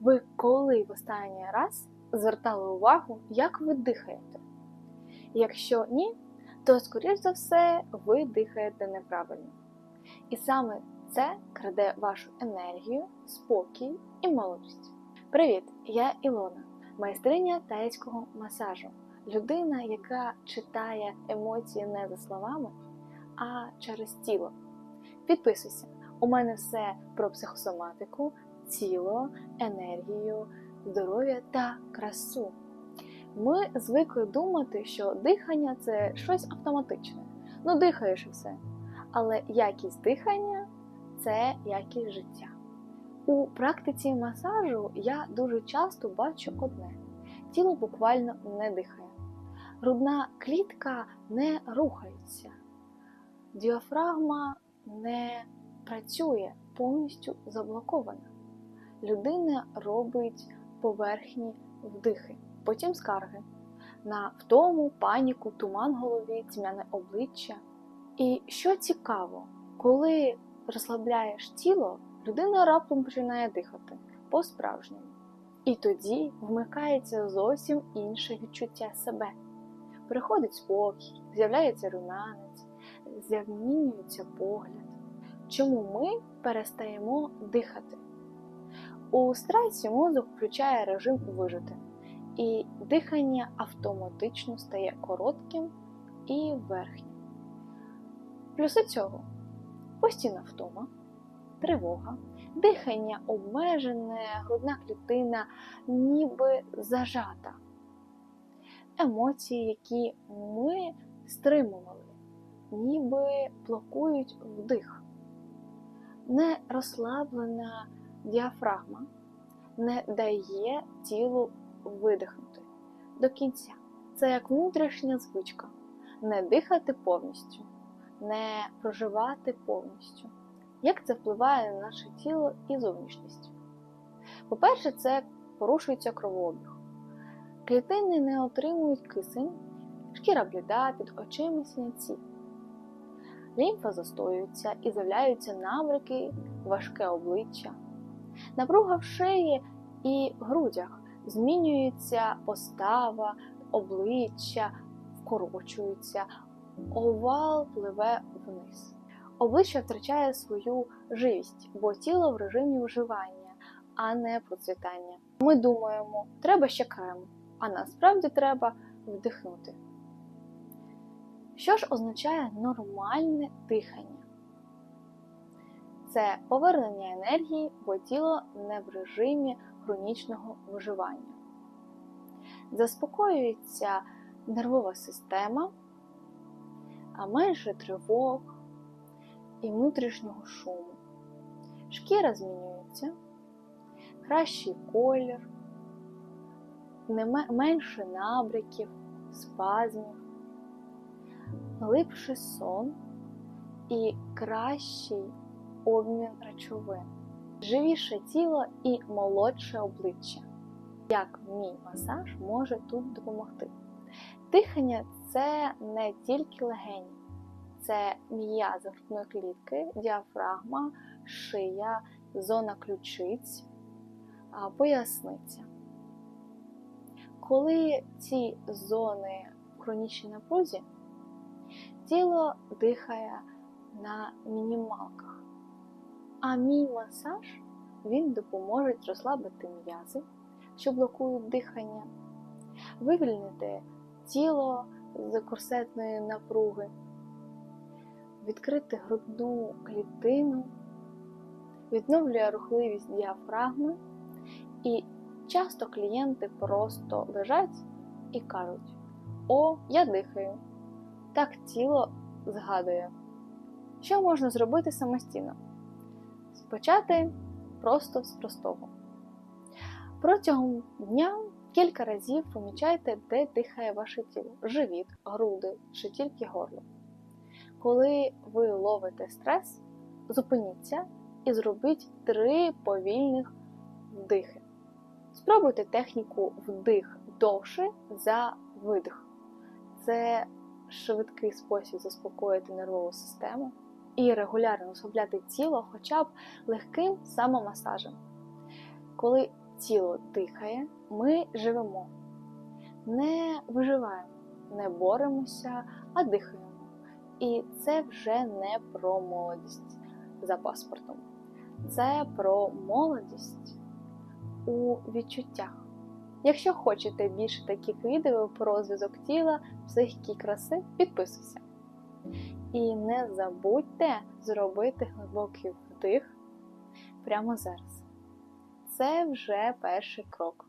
Ви коли в останній раз звертали увагу, як ви дихаєте? Якщо ні, то, скоріш за все, ви дихаєте неправильно. І саме це краде вашу енергію, спокій і молодість. Привіт! Я Ілона, майстриня тайського масажу, людина, яка читає емоції не за словами, а через тіло. Підписуйся! У мене все про психосоматику, тіло, енергію, здоров'я та красу. Ми звикли думати, що дихання це щось автоматичне. Ну, дихаєш і все. Але якість дихання це якість життя. У практиці масажу я дуже часто бачу одне: тіло буквально не дихає. Грудна клітка не рухається, діафрагма не працює, повністю заблокована. Людина робить поверхні вдихи, потім скарги на втому, паніку, туман в голові, тьмяне обличчя. І що цікаво, коли розслабляєш тіло, людина раптом починає дихати по-справжньому. І тоді вмикається зовсім інше відчуття себе. Приходить спокій, з'являється румянець, змінюється погляд. Чому ми перестаємо дихати? У стресі мозок включає режим вижити, і дихання автоматично стає коротким і верхнім. Плюси цього постійна втома, тривога, дихання обмежене, грудна клітина ніби зажата, емоції, які ми стримували, ніби блокують вдих, не розслаблена діафрагма не дає тілу видихнути до кінця. Це як внутрішня звичка не дихати повністю, не проживати повністю. Як це впливає на наше тіло і зовнішність? По-перше, це порушується кровообіг. Клітини не отримують кисень, шкіра бліда під очима синці. Лімфа застоюється і з'являються набряки, важке обличчя. Напруга в шиї і грудях змінюється постава, обличчя вкорочується, овал пливе вниз. Обличчя втрачає свою живість, бо тіло в режимі вживання, а не процвітання. Ми думаємо, треба ще крему, а насправді треба вдихнути. Що ж означає нормальне дихання? Це повернення енергії, бо тіло не в режимі хронічного виживання. Заспокоюється нервова система, а менше тривог і внутрішнього шуму. Шкіра змінюється, кращий колір, менше набряків, спазмів, глибший сон і кращий обмін речовин, живіше тіло і молодше обличчя. Як мій масаж може тут допомогти? Дихання це не тільки легені, це м'язи грудної клітки, діафрагма, шия, зона ключиць, поясниця. Коли ці зони в хронічній напрузі, тіло дихає на мінімалках. А мій масаж він допоможе розслабити м'язи, що блокують дихання, вивільнити тіло з корсетної напруги, відкрити грудну клітину, відновлює рухливість діафрагми, і часто клієнти просто лежать і кажуть: О, я дихаю! Так тіло згадує, що можна зробити самостійно. Почати просто з простого. Протягом дня кілька разів помічайте, де дихає ваше тіло: живіт, груди чи тільки горло. Коли ви ловите стрес, зупиніться і зробіть три повільних вдихи. Спробуйте техніку вдих довше за видих. Це швидкий спосіб заспокоїти нервову систему і регулярно розслабляти тіло хоча б легким самомасажем. Коли тіло дихає, ми живемо. Не виживаємо, не боремося, а дихаємо. І це вже не про молодість за паспортом. Це про молодість у відчуттях. Якщо хочете більше таких відео про розв'язок тіла, психіки краси, підписуйся. І не забудьте зробити глибокий вдих прямо зараз. Це вже перший крок.